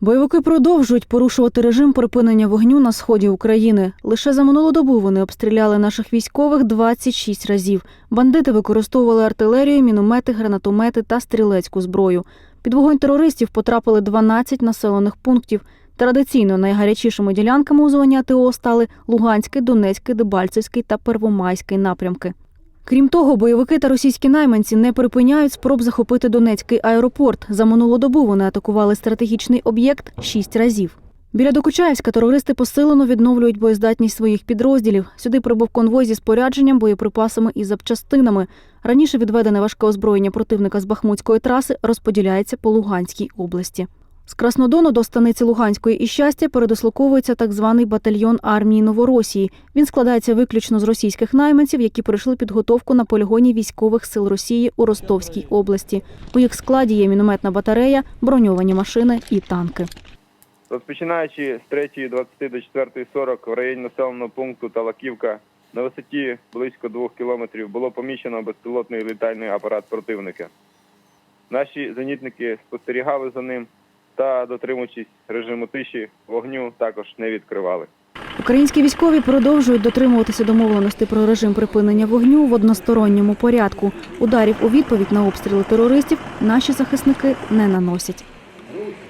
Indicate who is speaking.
Speaker 1: Бойовики продовжують порушувати режим припинення вогню на сході України. Лише за минулу добу вони обстріляли наших військових 26 разів. Бандити використовували артилерію, міномети, гранатомети та стрілецьку зброю. Під вогонь терористів потрапили 12 населених пунктів. Традиційно найгарячішими ділянками у зоні АТО стали Луганський, Донецький, Дебальцевський та Первомайський напрямки. Крім того, бойовики та російські найманці не припиняють спроб захопити Донецький аеропорт. За минулу добу вони атакували стратегічний об'єкт шість разів. Біля Докучаївська терористи посилено відновлюють боєздатність своїх підрозділів. Сюди прибув конвой зі спорядженням, боєприпасами і запчастинами. Раніше відведене важке озброєння противника з Бахмутської траси розподіляється по Луганській області. З Краснодону до станиці Луганської і щастя передислоковується так званий батальйон армії Новоросії. Він складається виключно з російських найманців, які пройшли підготовку на полігоні військових сил Росії у Ростовській області. У їх складі є мінометна батарея, броньовані машини і танки.
Speaker 2: Розпочинаючи з 3.20 до 4.40 в районі населеного пункту Талаківка на висоті близько 2 кілометрів було поміщено безпілотний літальний апарат противника. Наші зенітники спостерігали за ним та, дотримуючись режиму тиші, вогню також не відкривали.
Speaker 1: Українські військові продовжують дотримуватися домовленості про режим припинення вогню в односторонньому порядку. Ударів у відповідь на обстріли терористів наші захисники не наносять.